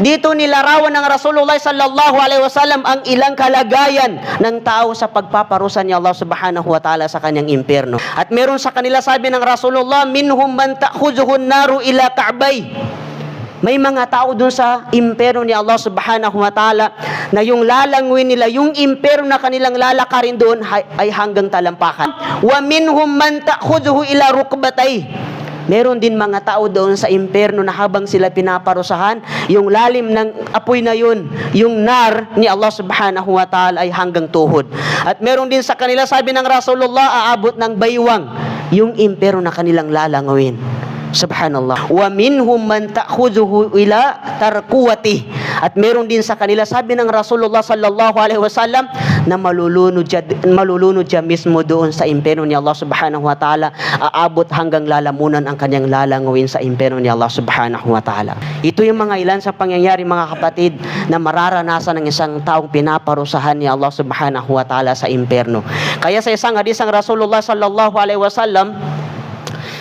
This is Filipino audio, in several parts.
Dito nilarawan ng Rasulullah sallallahu alaihi wasallam ang ilang kalagayan ng tao sa pagpaparusa ni Allah subhanahu wa ta'ala sa kanyang impyerno. At meron sa kanila sabi ng Rasulullah, minhum man ta'khuzuhun naru ila ka'bay. May mga tao dun sa impero ni Allah subhanahu wa ta'ala na yung lalanguin nila, yung impero na kanilang lalakarin doon ay, hanggang talampakan. Wa minhum man ta'khudhu ila rukbatay. Meron din mga tao doon sa impyerno na habang sila pinaparusahan, yung lalim ng apoy na yun, yung nar ni Allah subhanahu wa ta'ala ay hanggang tuhod. At meron din sa kanila, sabi ng Rasulullah, aabot ng baywang, yung impyerno na kanilang lalangawin. Subhanallah. Wa minhum man ta'khudhuhu ila tarkuwati. At meron din sa kanila sabi ng Rasulullah sallallahu alaihi wasallam na malulunod siya, malulunod siya mismo doon sa impyerno ni Allah subhanahu wa ta'ala. Aabot hanggang lalamunan ang kanyang lalangawin sa impyerno ni Allah subhanahu wa ta'ala. Ito yung mga ilan sa pangyayari mga kapatid na mararanasan ng isang taong pinaparusahan ni Allah subhanahu wa ta'ala sa impyerno. Kaya sa isang hadis ng Rasulullah sallallahu alaihi wasallam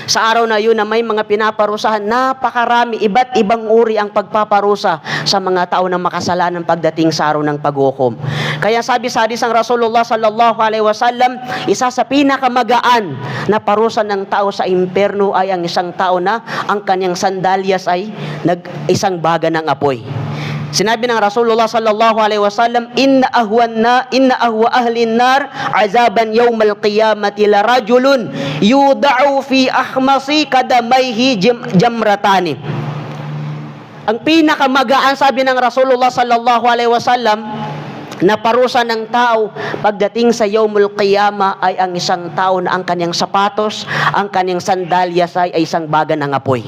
sa araw na yun na may mga pinaparusahan, napakarami, iba't ibang uri ang pagpaparusa sa mga tao na makasalanan pagdating sa araw ng paghukom. Kaya sabi sa hadis ng Rasulullah sallallahu alaihi wasallam, isa sa pinakamagaan na parusa ng tao sa imperno ay ang isang tao na ang kanyang sandalyas ay nag isang baga ng apoy. Sinabi ng Rasulullah sallallahu alaihi wasallam, "Inna ahwan na inna ahwa ahli nar azaban yawmal qiyamati la rajulun yud'u fi ahmasi kadamayhi jam- jamratani." Ang pinakamagaan sabi ng Rasulullah sallallahu alaihi wasallam na parusa ng tao pagdating sa yawmul qiyama ay ang isang tao na ang kanyang sapatos, ang kanyang sandalyas ay, ay isang baga ng apoy.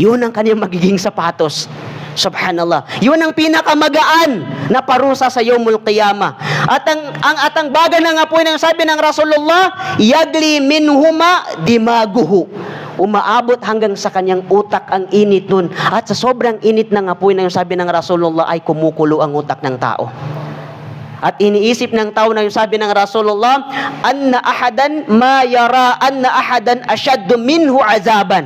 Yun ang kanyang magiging sapatos. Subhanallah. Yun ang pinakamagaan na parusa sa yawmul qiyama. At ang, ang at ang baga ng apoy ng sabi ng Rasulullah, yagli minhuma dimaguhu. Umaabot hanggang sa kanyang utak ang init nun. At sa sobrang init ng apoy na yung sabi ng Rasulullah ay kumukulo ang utak ng tao. At iniisip ng tao na yung sabi ng Rasulullah, anna ahadan ma yara anna ahadan ashaddu minhu azaban.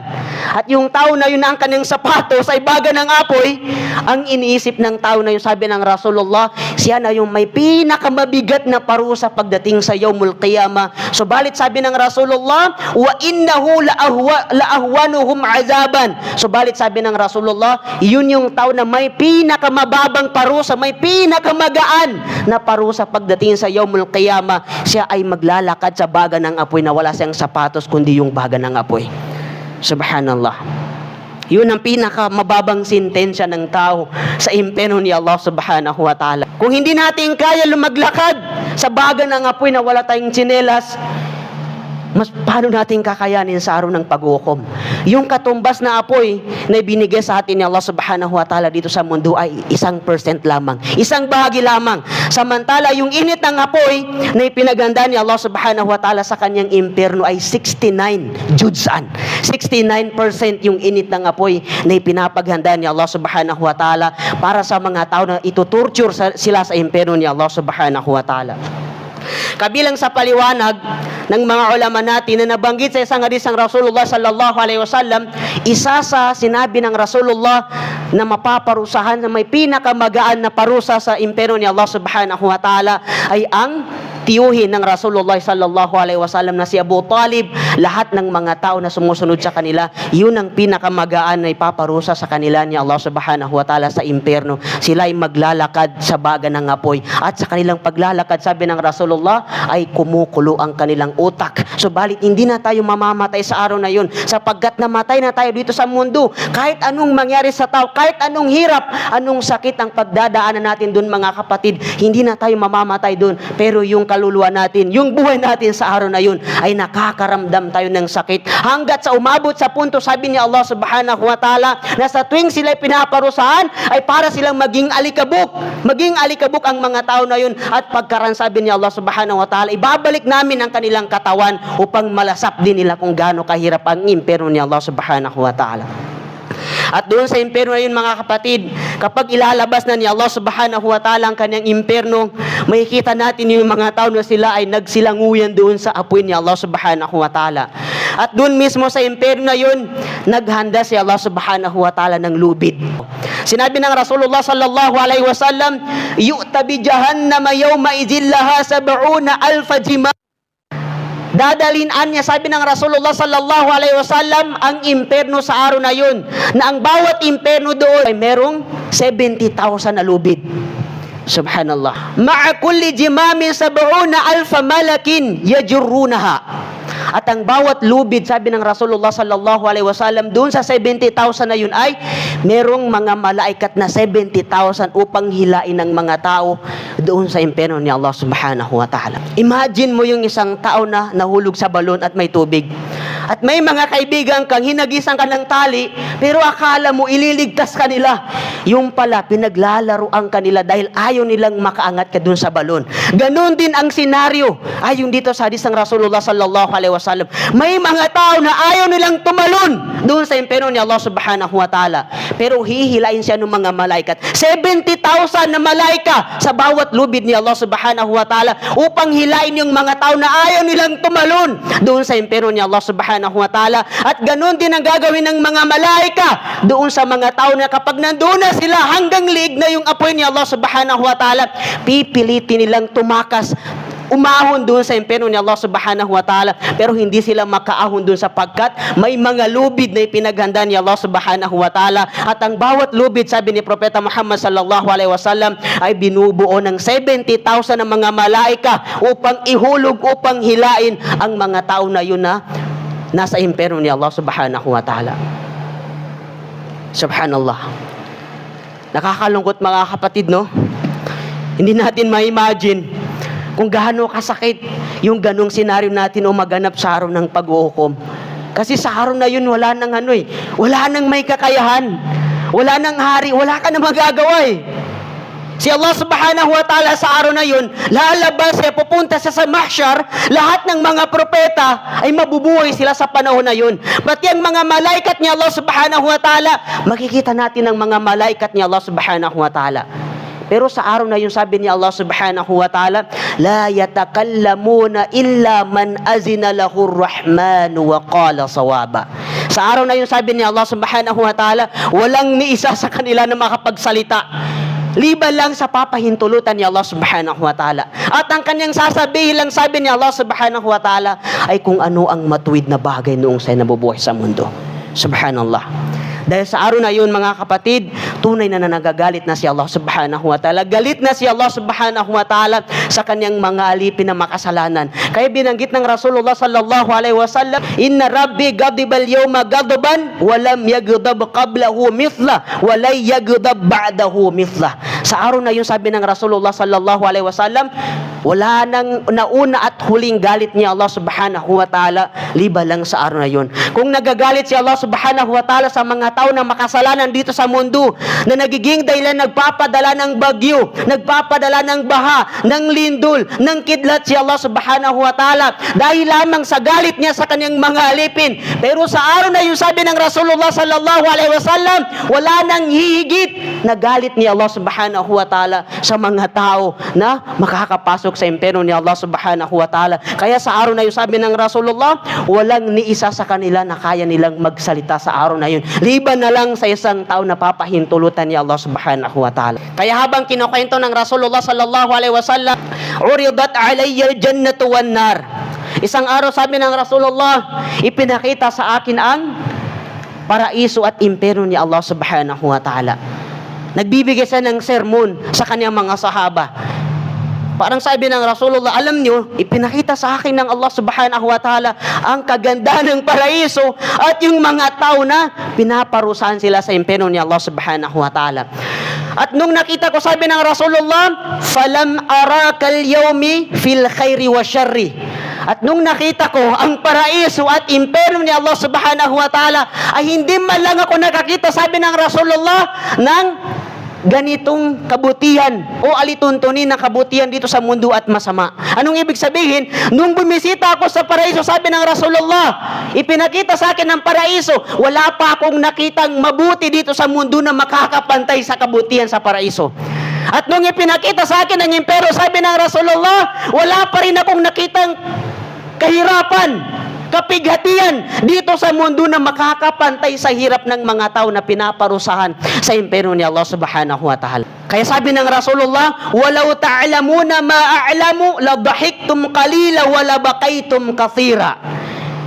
At yung tao na yun na ang kanyang sapatos ay baga ng apoy, ang iniisip ng tao na yung sabi ng Rasulullah, siya na yung may pinakamabigat na parusa pagdating sa yawmul qiyama. Subalit sabi ng Rasulullah, wa innahu la ahwa la ahwanuhum azaban. Subalit sabi ng Rasulullah, yun yung tao na may pinakamababang parusa, may pinakamagaan na parusa pagdating sa yawmul qiyama, siya ay maglalakad sa baga ng apoy na wala siyang sapatos kundi yung baga ng apoy. Subhanallah. Yun ang pinakamababang sintensya ng tao sa impeno ni Allah subhanahu wa ta'ala. Kung hindi natin kaya lumaglakad sa baga ng apoy na wala tayong tsinelas, mas paano natin kakayanin sa araw ng paghukom? Yung katumbas na apoy na ibinigay sa atin ni Allah subhanahu wa ta'ala dito sa mundo ay isang percent lamang. Isang bahagi lamang. Samantala, yung init ng apoy na ipinaganda ni Allah subhanahu wa ta'ala sa kanyang impyerno ay 69 judsan. 69% yung init ng apoy na ipinapaghanda ni Allah subhanahu wa ta'ala para sa mga tao na itutorture sila sa impyerno ni Allah subhanahu wa ta'ala. Kabilang sa paliwanag ng mga ulama natin na nabanggit sa isang hadis ng Rasulullah sallallahu alaihi wasallam, isa sa sinabi ng Rasulullah na mapaparusahan na may pinakamagaan na parusa sa impero ni Allah subhanahu wa ta'ala ay ang tiyuhin ng Rasulullah sallallahu alaihi wasallam na si Abu Talib, lahat ng mga tao na sumusunod sa kanila, yun ang pinakamagaan na ipaparusa sa kanila ni Allah subhanahu wa ta'ala sa impyerno. Sila ay maglalakad sa baga ng apoy at sa kanilang paglalakad, sabi ng Rasulullah, ay kumukulo ang kanilang utak. Subalit hindi na tayo mamamatay sa araw na yun sapagkat namatay na tayo dito sa mundo. Kahit anong mangyari sa tao, kahit anong hirap, anong sakit ang pagdadaanan natin doon mga kapatid, hindi na tayo mamamatay doon. Pero yung kaluluwa natin, yung buhay natin sa araw na yun ay nakakaramdam tayo ng sakit. Hanggat sa umabot sa punto, sabi ni Allah subhanahu wa ta'ala, na sa tuwing sila pinaparusahan, ay para silang maging alikabok. Maging alikabok ang mga tao na yun. At pagkaran sabi ni Allah subhanahu wa ta'ala, ibabalik namin ang kanilang katawan upang malasap din nila kung gaano kahirap ang impero ni Allah subhanahu wa ta'ala. At doon sa impyerno na yun mga kapatid, kapag ilalabas na ni Allah subhanahu wa ta'ala ang kanyang impyerno, makikita natin yung mga tao na sila ay nagsilanguyan doon sa apoy ni Allah subhanahu wa ta'ala. At doon mismo sa impyerno na yun, naghanda si Allah subhanahu wa ta'ala ng lubid. Sinabi ng Rasulullah sallallahu alaihi wasallam, "Yu'ta bi jahannama yawma idzin laha sab'una alfa jima." Dadalin niya, sabi ng Rasulullah sallallahu alaihi wasallam, ang imperno sa araw na yun, na ang bawat imperno doon ay merong 70,000 na lubid. Subhanallah. Ma'a kulli jimamin sab'una alfa malakin yajurrunaha. At ang bawat lubid, sabi ng Rasulullah sallallahu alaihi wasallam, doon sa 70,000 na yun ay merong mga malaikat na 70,000 upang hilain ng mga tao doon sa imperno ni Allah subhanahu wa ta'ala. Imagine mo yung isang tao na nahulog sa balon at may tubig. At may mga kaibigan kang hinagisan ka ng tali, pero akala mo ililigtas ka nila. Yung pala, pinaglalaroan ka nila dahil ayaw nilang makaangat ka dun sa balon. Ganon din ang senaryo. Ayon dito sa hadis ng Rasulullah sallallahu alaihi wasallam. May mga tao na ayaw nilang tumalon doon sa imperno ni Allah subhanahu wa ta'ala. Pero hihilain siya ng mga malaikat. 70,000 na malaika sa bawat lubid ni Allah subhanahu wa ta'ala upang hilain yung mga tao na ayaw nilang tumalon doon sa imperno ni Allah subhanahu wa ta'ala. At ganun din ang gagawin ng mga malaika doon sa mga tao na kapag nandoon na sila hanggang liig na yung apoy ni Allah subhanahu wa ta'ala, pipilitin nilang tumakas umahon doon sa imperno ni Allah subhanahu wa ta'ala pero hindi sila makaahon doon sapagkat may mga lubid na ipinaghanda ni Allah subhanahu wa ta'ala at ang bawat lubid sabi ni Propeta Muhammad sallallahu alaihi wasallam ay binubuo ng 70,000 na mga malaika upang ihulog upang hilain ang mga tao na yun na nasa imperno ni Allah subhanahu wa ta'ala subhanallah nakakalungkot mga kapatid no hindi natin ma-imagine kung gaano kasakit yung ganong senaryo natin o maganap sa araw ng pag-uukom. Kasi sa araw na yun, wala nang ano eh. Wala nang may kakayahan. Wala nang hari. Wala ka na magagawa eh. Si Allah subhanahu wa ta'ala sa araw na yun, lalabas siya, pupunta siya sa mahsyar, lahat ng mga propeta ay mabubuhay sila sa panahon na yun. Pati ang mga malaikat ni Allah subhanahu wa ta'ala, makikita natin ang mga malaikat ni Allah subhanahu wa ta'ala. Pero sa araw na yun, sabi ni Allah subhanahu wa ta'ala, La yatakallamuna illa man azina lahu rahmanu wa qala sawaba. Sa araw na yun, sabi ni Allah subhanahu wa ta'ala, walang ni isa sa kanila na makapagsalita. Liban lang sa papahintulutan ni Allah subhanahu wa ta'ala. At ang kanyang sasabihin lang sabi ni Allah subhanahu wa ta'ala ay kung ano ang matuwid na bagay noong sa'yo nabubuhay sa mundo. Subhanallah. Dahil sa araw na yun, mga kapatid, tunay na nanagagalit na si Allah subhanahu wa ta'ala. Galit na si Allah subhanahu wa ta'ala sa kanyang mga alipin na makasalanan. Kaya binanggit ng Rasulullah sallallahu alaihi wasallam, Inna Rabbi gadibal yawma gadaban, walam yagdab qablahu mithla, walay yagdab ba'dahu mithla. Sa araw na yun, sabi ng Rasulullah sallallahu alaihi wasallam, wala nang nauna at huling galit ni Allah subhanahu wa ta'ala, liba lang sa araw na yun. Kung nagagalit si Allah subhanahu wa ta'ala sa mga tao na makasalanan dito sa mundo, na nagiging dahilan nagpapadala ng bagyo, nagpapadala ng baha, ng lindol, ng kidlat si Allah subhanahu wa ta'ala, dahil lamang sa galit niya sa kanyang mga alipin. Pero sa araw na yun, sabi ng Rasulullah sallallahu alaihi wasallam, wala nang hihigit na galit ni Allah subhanahu wa ta'ala sa mga tao na makakapasok sa impero ni Allah subhanahu wa ta'ala. Kaya sa araw na yun, sabi ng Rasulullah, walang ni isa sa kanila na kaya nilang magsalita sa araw na yun. Liban na lang sa isang tao na papahintulutan ni Allah subhanahu wa ta'ala. Kaya habang kinukwento ng Rasulullah sallallahu alaihi wasallam, uridat alayya al-jannatu wan nar. Isang araw sabi ng Rasulullah, ipinakita sa akin ang paraiso at impero ni Allah subhanahu wa ta'ala. Nagbibigay siya ng sermon sa kanyang mga sahaba. Parang sabi ng Rasulullah, alam nyo, ipinakita sa akin ng Allah subhanahu wa ta'ala ang kaganda ng paraiso at yung mga tao na pinaparusahan sila sa impero ni Allah subhanahu wa ta'ala. At nung nakita ko, sabi ng Rasulullah, falam arakal yawmi fil khairi wa syarri. At nung nakita ko ang paraiso at impero ni Allah subhanahu wa ta'ala, ay hindi man lang ako nakakita, sabi ng Rasulullah, ng ganitong kabutihan o alituntunin ng kabutihan dito sa mundo at masama. Anong ibig sabihin? Nung bumisita ako sa paraiso, sabi ng Rasulullah, ipinakita sa akin ng paraiso, wala pa akong nakitang mabuti dito sa mundo na makakapantay sa kabutihan sa paraiso. At nung ipinakita sa akin ng impero, sabi ng Rasulullah, wala pa rin akong nakitang kahirapan, kapighatian dito sa mundo na makakapantay sa hirap ng mga tao na pinaparusahan sa impero ni Allah subhanahu wa ta'ala. Kaya sabi ng Rasulullah, "Walau ta'lamuna ma a'lamu la dhahiktum qalila wa la baqaytum kathira."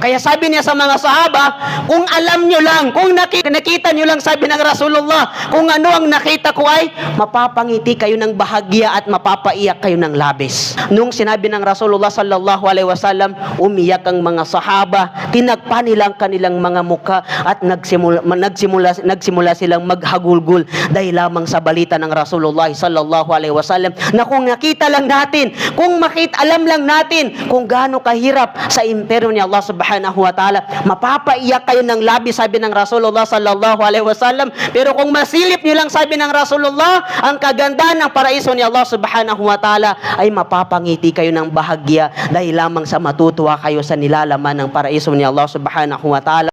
Kaya sabi niya sa mga sahaba, kung alam nyo lang, kung nakita, nakita nyo lang, sabi ng Rasulullah, kung ano ang nakita ko ay, mapapangiti kayo ng bahagya at mapapaiyak kayo ng labis. Nung sinabi ng Rasulullah sallallahu alaihi wasallam, umiyak ang mga sahaba, tinagpa nila ang kanilang mga muka at nagsimula, nagsimula, nagsimula silang maghagulgul dahil lamang sa balita ng Rasulullah sallallahu alaihi wasallam na kung nakita lang natin, kung makita, alam lang natin kung gaano kahirap sa impero ni Allah subhanahu wa ta'ala, mapapaiyak kayo ng labi, sabi ng Rasulullah sallallahu alaihi wasallam. Pero kung masilip nyo lang, sabi ng Rasulullah, ang kagandahan ng paraiso ni Allah subhanahu wa ta'ala ay mapapangiti kayo ng bahagya dahil lamang sa matutuwa kayo sa nilalaman ng paraiso ni Allah subhanahu wa ta'ala.